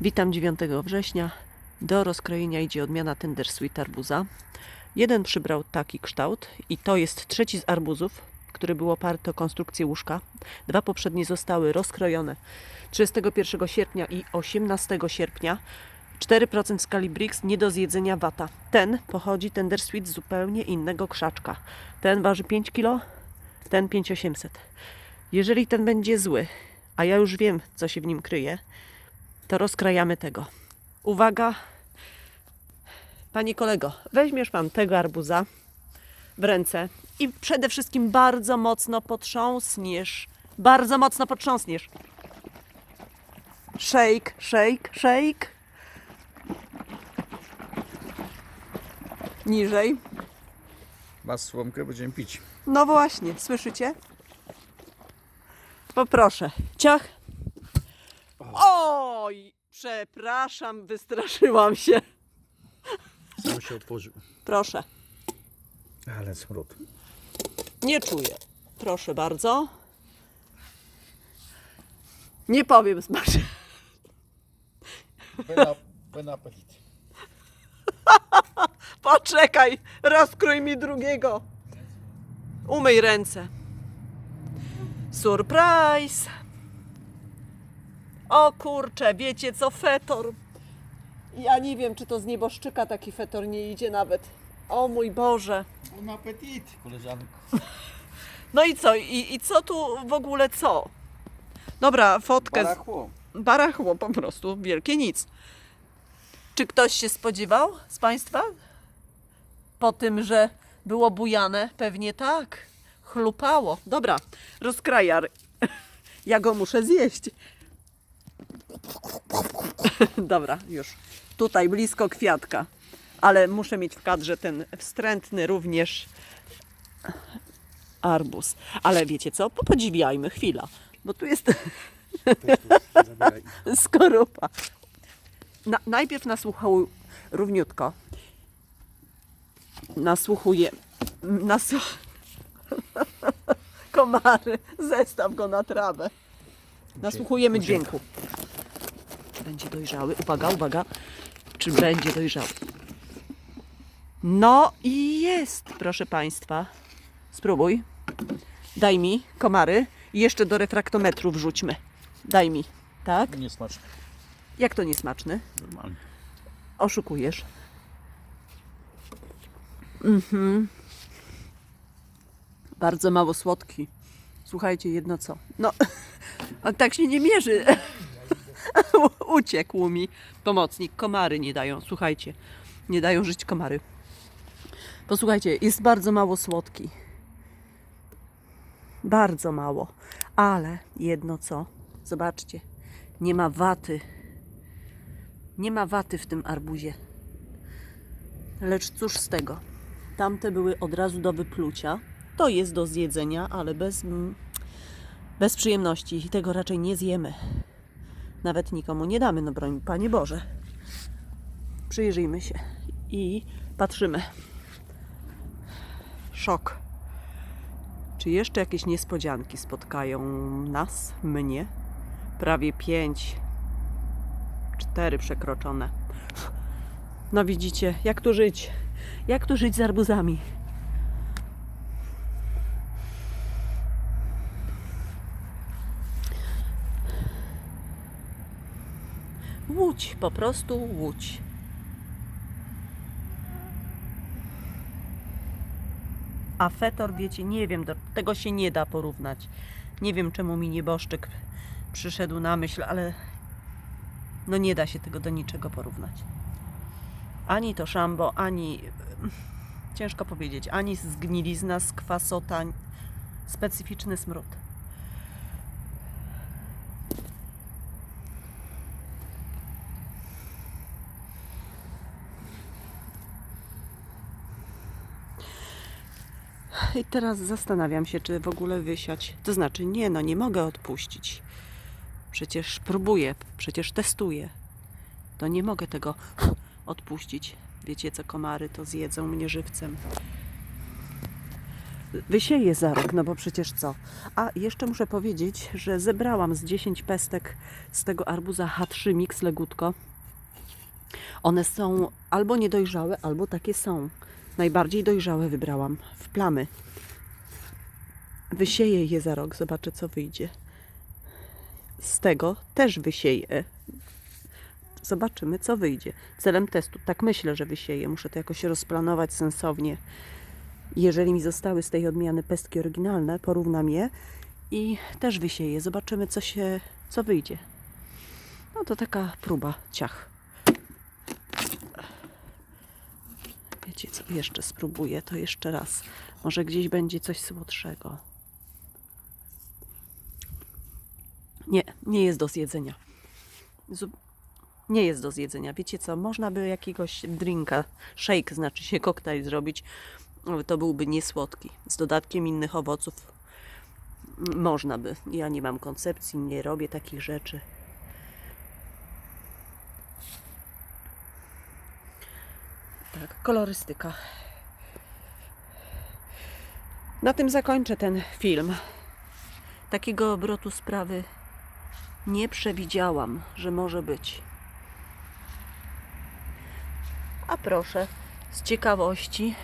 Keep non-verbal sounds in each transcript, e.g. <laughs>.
Witam 9 września. Do rozkrojenia idzie odmiana Tender Sweet arbuza. Jeden przybrał taki kształt i to jest trzeci z arbuzów, który był oparty o konstrukcję łóżka. Dwa poprzednie zostały rozkrojone 31 sierpnia i 18 sierpnia. 4% w skali Brix, nie do zjedzenia wata. Ten pochodzi, Tender Sweet, z zupełnie innego krzaczka. Ten waży 5 kg, ten 5800. Jeżeli ten będzie zły, a ja już wiem, co się w nim kryje, to rozkrajamy tego. Uwaga, panie kolego, weźmiesz pan tego arbuza w ręce i przede wszystkim bardzo mocno potrząsniesz. Bardzo mocno potrząsniesz. Shake, shake, shake. Niżej. Masz słomkę, będziemy pić. No właśnie, słyszycie? Poproszę. Ciach. Przepraszam, wystraszyłam się. Sam się otworzył. Proszę. Ale smród. Nie czuję. Proszę bardzo. Nie powiem smash. Ben appetit. <laughs> Poczekaj, rozkrój mi drugiego. Umyj ręce. Surprise! O kurczę, wiecie co, fetor. Ja nie wiem, czy to z nieboszczyka taki fetor nie idzie nawet. O mój Boże. Ben appetit, koleżanko. No i co? I, i co tu w ogóle co? Dobra, fotkę. Z... Barachło. Barachło po prostu, wielkie nic. Czy ktoś się spodziewał z Państwa? Po tym, że było bujane? Pewnie tak. Chlupało. Dobra, rozkrajar. <laughs> Ja go muszę zjeść. <laughs> Dobra, już. Tutaj blisko kwiatka. Ale muszę mieć w kadrze ten wstrętny również arbuz. Ale wiecie co? Popodziwiajmy chwila. Bo tu jest <laughs> skorupa. Na, najpierw nasłuchał równiutko. Nasłuchuje. Nasłu... <laughs> Komary. Zestaw go na trawę. Nasłuchujemy dźwięku. Będzie dojrzały? Uwaga, uwaga. Czy będzie dojrzały? No i jest, proszę Państwa. Spróbuj. Daj mi komary i jeszcze do refraktometru wrzućmy. Daj mi. Tak? Niesmaczne. Jak to niesmaczny? Normalnie. Oszukujesz. Mhm. Bardzo mało słodki. Słuchajcie, jedno co. No, <laughs> a tak się nie mierzy. <laughs> Uciekł mi pomocnik. Komary nie dają. Słuchajcie, nie dają żyć komary. Posłuchajcie, jest bardzo mało słodki. Bardzo mało. Ale jedno co. Zobaczcie, nie ma waty. Nie ma waty w tym arbuzie. Lecz cóż z tego? Tamte były od razu do wyplucia. To jest do zjedzenia, ale bez, mm, bez przyjemności. I tego raczej nie zjemy. Nawet nikomu nie damy, no broń Panie Boże. Przyjrzyjmy się i patrzymy. Szok. Czy jeszcze jakieś niespodzianki spotkają nas, mnie? Prawie pięć cztery przekroczone. No widzicie, jak tu żyć? Jak tu żyć z arbuzami? Łódź, po prostu łódź. A fetor, wiecie, nie wiem, do tego się nie da porównać. Nie wiem, czemu mi nieboszczyk przyszedł na myśl, ale no nie da się tego do niczego porównać. Ani to szambo, ani ciężko powiedzieć, ani zgnilizna, skwasota, specyficzny smród. I teraz zastanawiam się, czy w ogóle wysiać. To znaczy, nie, no nie mogę odpuścić. Przecież próbuję, przecież testuję. To nie mogę tego odpuścić. Wiecie co, komary to zjedzą mnie żywcem. wysieję za rok, no bo przecież co. A jeszcze muszę powiedzieć, że zebrałam z 10 pestek z tego arbuza H3 Mix Legutko. One są albo niedojrzałe, albo takie są. Najbardziej dojrzałe wybrałam w plamy. Wysieję je za rok, zobaczę co wyjdzie. Z tego też wysieję. Zobaczymy, co wyjdzie. Celem testu, tak myślę, że wysieję. Muszę to jakoś rozplanować sensownie. Jeżeli mi zostały z tej odmiany pestki oryginalne, porównam je i też wysieję. Zobaczymy, co się, co wyjdzie. No to taka próba ciach. Wiecie co, jeszcze spróbuję to jeszcze raz. Może gdzieś będzie coś słodszego. Nie, nie jest do zjedzenia. Nie jest do zjedzenia. Wiecie co, można by jakiegoś drinka, shake, znaczy się koktajl zrobić. To byłby niesłodki. Z dodatkiem innych owoców. Można by. Ja nie mam koncepcji, nie robię takich rzeczy. Tak, kolorystyka. Na tym zakończę ten film. Takiego obrotu sprawy nie przewidziałam, że może być. A proszę, z ciekawości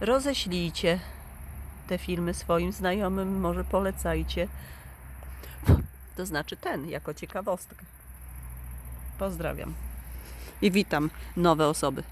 roześlijcie te filmy swoim znajomym, może polecajcie. To znaczy ten, jako ciekawostkę. Pozdrawiam. I witam nowe osoby.